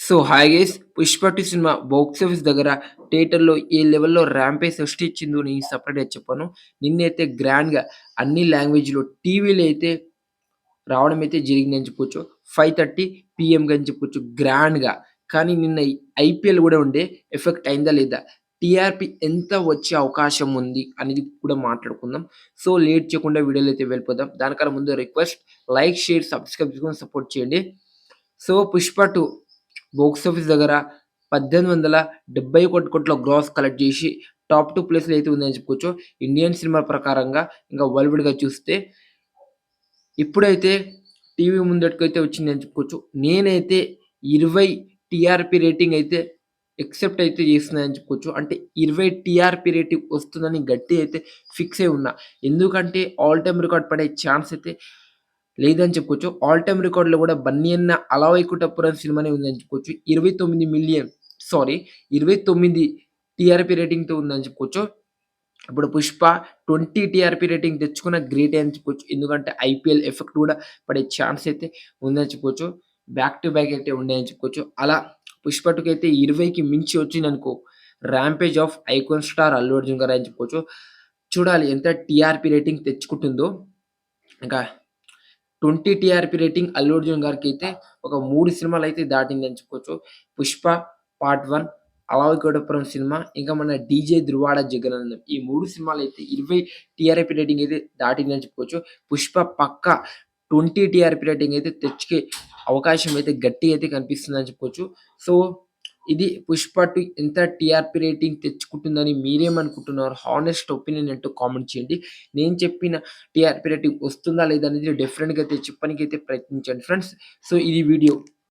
So hi guys 'Pushpa two cinema box office దగ్గర థియేటర్‌లో ఏ లెవెల్‌లో ర్యాంపే సృష్టించిందో నేను సపరేట్గా చెప్పాను నిన్నైతే గ్రాండ్‌గా అన్ని లాంగ్వేజ్‌లో టీవీలో అయితే రావడం అయితే జరిగిందని చెప్పుకోవచ్చు. 5:30 పీఎంకి అని చెప్పొచ్చు గ్రాండ్‌గా. కానీ నిన్న ఐపీఎల్ కూడా ఉండే ఎఫెక్ట్ అయిందా లేదా? టీఆర్‌పీ ఎంత వచ్చే అవకాశం ఉంది అనేది కూడా మాట్లాడుకుందాం. సో లేట్ చేయకుండా వీడియోలు అయితే వెళ్ళిపోదాం. దానికన్నా ముందు రిక్వెస్ట్ లైక్, షేర్, సబ్స్క్రైబ్ చేసుకొని సపోర్ట్ చేయండి. సో 'పుష్ప బాక్స్ ఆఫీస్ దగ్గర 1871 కోట్ల గ్రాస్ కలెక్ట్ చేసి టాప్ టూ ప్లేస్‌లో అయితే ఉందని చెప్పుకోవచ్చు. ఇండియన్ సినిమా ప్రకారంగా ఇంకా వరల్డ్‌గా చూస్తే ఇప్పుడైతే టీవీ ముందటికైతే వచ్చిందని చెప్పుకోవచ్చు. నేనైతే 20 టీఆర్‌పీ రేటింగ్ అయితే ఎక్సెప్ట్ అయితే చేస్తుందని చెప్పుకోవచ్చు. అంటే 20 టీఆర్‌పీ రేటింగ్ వస్తుందని గట్టి అయితే ఫిక్స్ అయి ఉన్నా. ఎందుకంటే ఆల్ టైమ్ రికార్డ్ పడే ఛాన్స్ అయితే లేదని చెప్పుకోవచ్చు. ఆల్ టైమ్ రికార్డులో కూడా 'బన్నీ అన్న అలవైకుంఠపురం' సినిమానే ఉందని చెప్పుకోవచ్చు. 29 మిలియన్ సారీ 29 టీఆర్‌పీ రేటింగ్‌తో ఉందని చెప్పుకోవచ్చు. ఇప్పుడు 'పుష్ప' 20 టీఆర్‌పీ రేటింగ్ తెచ్చుకున్న గ్రేట్ అని చెప్పుకోవచ్చు. ఎందుకంటే ఐపీఎల్ ఎఫెక్ట్ కూడా పడే ఛాన్స్ అయితే ఉందని చెప్పుకోవచ్చు. బ్యాక్ టు బ్యాక్ అయితే ఉన్నాయని చెప్పుకోవచ్చు. అలా 'పుష్ప 2' అయితే 20కి మించి వచ్చిందనుకో rampage of icon star Allu Arjun గారు అని చెప్పుకోవచ్చు. చూడాలి ఎంత టీఆర్‌పీ రేటింగ్ తెచ్చుకుంటుందో. ఇంకా 20 టీఆర్‌పీ రేటింగ్ అల్లు అర్జున్ అయితే ఒక మూడు సినిమాలు అయితే దాటిందని చెప్పుకోవచ్చు. 'పుష్ప పార్ట్ 1', 'అలవైకుంఠపురం' సినిమా ఇంకా మన 'డీజే ధృవాడ జగన్నాథం' ఈ మూడు సినిమాలు అయితే 20 టీఆర్‌పీ రేటింగ్ అయితే దాటిందని చెప్పుకోవచ్చు. 'పుష్ప' పక్కా 20 టీఆర్‌పీ రేటింగ్ అయితే తెచ్చుకే అవకాశం అయితే గట్టిగా అయితే కనిపిస్తుందని చెప్పుకోవచ్చు. సో ఇది 'పుష్ప 2' ఎంత టీఆర్‌పీ రేటింగ్ తెచ్చుకుంటుందని మీరేమనుకుంటున్నారు? హానెస్ట్ ఒపీనియన్ అంటూ కామెంట్ చేయండి. నేను చెప్పిన టీఆర్‌పీ రేటింగ్ వస్తుందా లేదా అనేది డిఫరెంట్గా అయితే చెప్పడానికైతే ప్రయత్నించండి ఫ్రెండ్స్. సో ఇది వీడియో.